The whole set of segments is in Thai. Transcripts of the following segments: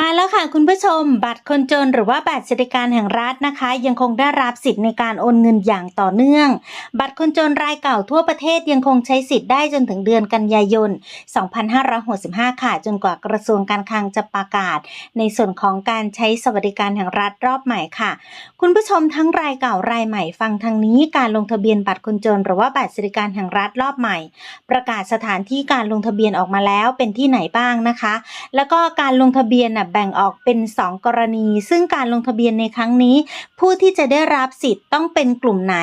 มาแล้วค่ะคุณผู้ชม บัตรคนจนหรือว่าบัตรสวัสดิการแห่งรัฐนะคะ ยังคงได้รับสิทธิ์ในการโอนเงินอย่างต่อเนื่อง บัตรคนจนรายเก่าทั่วประเทศยังคงใช้สิทธิ์ได้จนถึงเดือนกันยายน 2565 ค่ะ จนกว่ากระทรวงการคลังจะประกาศ ในส่วนของการใช้สวัสดิการแห่งรัฐรอบใหม่ค่ะ คุณผู้ชมทั้งรายเก่ารายใหม่ฟังทางนี้ การลงทะเบียนบัตรคนจน หรือว่าบัตรสวัสดิการแห่งรัฐรอบใหม่ ประกาศสถานที่การลงทะเบียนออกมาแล้วเป็นที่ไหนบ้างนะคะ แล้วก็การลงทะเบียนน่ะแบ่งออกเป็น 2 กรณี ซึ่งการลงทะเบียนในครั้งนี้ ผู้ที่จะได้รับสิทธิ์ต้องเป็นกลุ่มไหน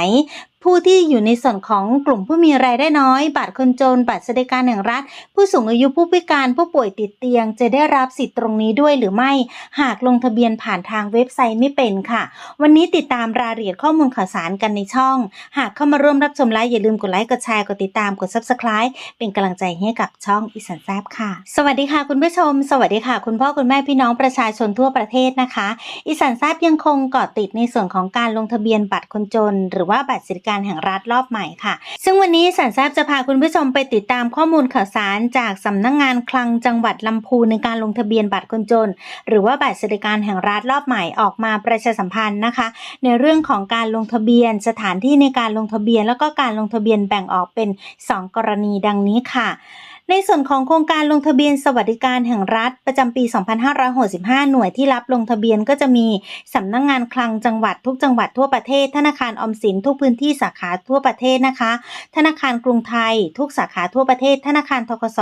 ผู้ที่อยู่ในส่วนของกลุ่มผู้มีรายได้น้อย บัตรคนจน บัตรสวัสดิการแห่งรัฐ ผู้สูงอายุผู้พิการผู้ป่วยติดเตียง จะได้รับสิทธิ์ตรงนี้ด้วยหรือไม่ หากลงทะเบียนผ่านทางเว็บไซต์ไม่เป็นค่ะ วันนี้ติดตามรายละเอียดข้อมูลข่าวสารกันในช่อง หากเข้ามาร่วมรับชมไลฟ์อย่าลืมกดไลค์กดแชร์กดติดตามกด subscribe เป็นกำลังใจให้กับช่องอีสันแซบค่ะ สวัสดีค่ะคุณผู้ชม สวัสดีค่ะ คุณพ่อคุณแม่พี่น้องประชาชนทั่วประเทศนะคะ อีสันแซบยังคงเกาะติดในส่วนของการลงทะเบียนบัตรคนจน หรือว่าบัตรสวัสดิการแห่งรัฐรอบใหม่ค่ะ ซึ่งวันนี้สันแซบจะพาคุณผู้ชมไปติดตามข้อมูลข่าวสารจากสำนักงงานคลังจังหวัดลำพูนในการลงทะเบียนบัตรคนจน หรือว่าบัตรสวัสดิการแห่งรัฐรอบใหม่ออกมาประชาสัมพันธ์นะคะ ในเรื่องของการลงทะเบียนสถานที่ในการลงทะเบียน แล้วก็การลงทะเบียนแบ่งออกเป็น 2 กรณีดังนี้ค่ะ ในส่วนของโครงการลงทะเบียนสวัสดิการแห่งรัฐประจำปี 2565 หน่วยที่รับลงทะเบียนก็จะมีสำนักงงานคลังจังหวัดทุกจังหวัดทั่วประเทศ ธนาคารออมสินทุกพื้นที่สาขาทั่วประเทศนะคะ ธนาคารกรุงไทย ทุกสาขาทั่วประเทศ ธนาคารทกส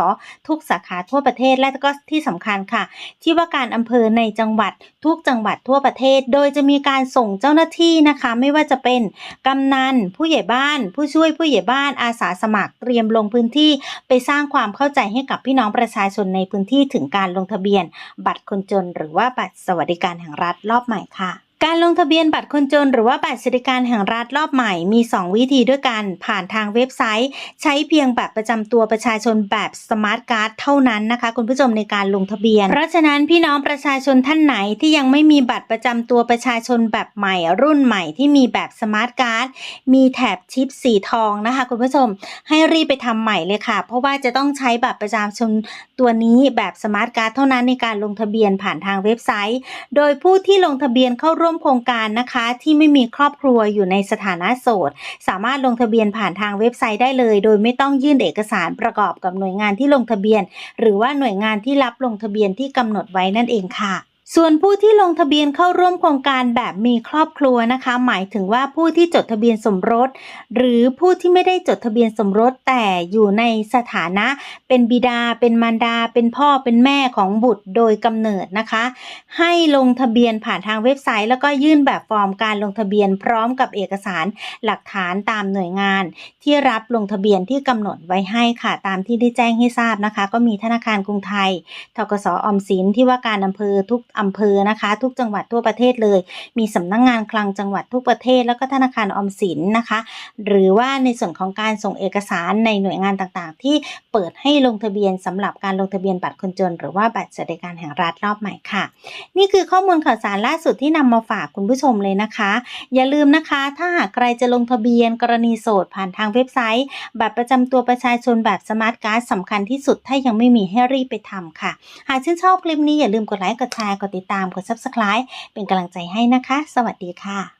ทุกสาขาทั่วประเทศ และก็ที่สำคัญค่ะ ที่ว่าการอำเภอในจังหวัดทุกจังหวัดทั่วประเทศ โดยจะมีการส่งเจ้าหน้าที่นะคะ ไม่ว่าจะเป็นกำนันผู้ใหญ่บ้าน ผู้ช่วยผู้ใหญ่บ้านอาสาสมัครเตรียมลงพื้นที่ไปสร้างความเข้าใจให้กับพี่น้องประชาชนในพื้นที่ถึงการลงทะเบียน บัตรคนจนหรือว่าบัตรสวัสดิการแห่งรัฐรอบใหม่ค่ะ การลงทะเบียนบัตรคนจนหรือว่าบัตรสวัสดิการแห่งรัฐรอบใหม่มี 2 วิธีด้วยกัน ผ่านทางเว็บไซต์ ใช้เพียงบัตรประจำตัวประชาชนแบบสมาร์ทการ์ดเท่านั้นนะคะ คุณผู้ชมในการลงทะเบียน เพราะฉะนั้นพี่น้องประชาชนท่านไหนที่ยังไม่มีบัตรประจำตัวประชาชนแบบใหม่ รุ่นใหม่ที่มีแบบสมาร์ทการ์ดมีแถบชิปสีทองนะคะ คุณผู้ชมให้รีบไปทำใหม่เลยค่ะ เพราะว่าจะต้องใช้บัตรประชาชนตัวนี้แบบสมาร์ทการ์ดเท่านั้นในการลงทะเบียนผ่านทางเว็บไซต์ โดยผู้ที่ลงทะเบียนเข้าร่วมวมโครงการนะคะที่ไม่มีครอบครัวอยู่ในสถานะโสด สามารถลงทะเบียนผ่านทางเว็บไซต์ได้เลย โดยไม่ต้องยื่นเอกสารประกอบกับหน่วยงานที่ลงทะเบียน หรือว่าหน่วยงานที่รับลงทะเบียนที่กำหนดไว้นั่นเองค่ะ ส่วนผู้ที่ลงทะเบียนเข้าร่วมโครงการแบบมีครอบครัวนะคะ หมายถึงว่าผู้ที่จดทะเบียนสมรส หรือผู้ที่ไม่ได้จดทะเบียนสมรสแต่อยู่ในสถานะ เป็นบิดา เป็นมารดา เป็นพ่อเป็นแม่ของบุตรโดยกำเนิดนะคะ ให้ลงทะเบียนผ่านทางเว็บไซต์ แล้วก็ยื่นแบบฟอร์มการลงทะเบียนพร้อมกับเอกสารหลักฐานตามหน่วยงาน ที่รับลงทะเบียนที่กำหนดไว้ให้ค่ะตามที่ได้แจ้งให้ทราบนะคะ ก็มีธนาคารกรุงไทยทกสออมสินที่ว่าการอำเภอทุกอำเภอนะคะ ทุกจังหวัดทั่วประเทศเลย มีสำนักงงานคลังจังหวัดทุกประเทศ แล้วก็ธนาคารออมสินนะคะ หรือว่าในส่วนของการส่งเอกสารในหน่วยงานต่างๆ ที่เปิดให้ลงทะเบียนสำหรับการลงทะเบียนบัตรคนจน หรือว่าบัตรสวัสดิการแห่งรัฐรอบใหม่ค่ะ นี่คือข้อมูลข่าวสารล่าสุดที่นำมาฝากคุณผู้ชมเลยนะคะ อย่าลืมนะคะ ถ้าหากใครจะลงทะเบียนกรณีโสดผ่านทางเว็บไซต์ บัตรประจำตัวประชาชนแบบสมาร์ทการ์ดสำคัญที่สุดถ้ายังไม่มีให้รีบไปทำค่ะ หากชื่นชอบคลิปนี้อย่าลืมกดไลค์กดแชร์กดติดตามกด subscribe เป็นกำลังใจให้นะคะ สวัสดีค่ะ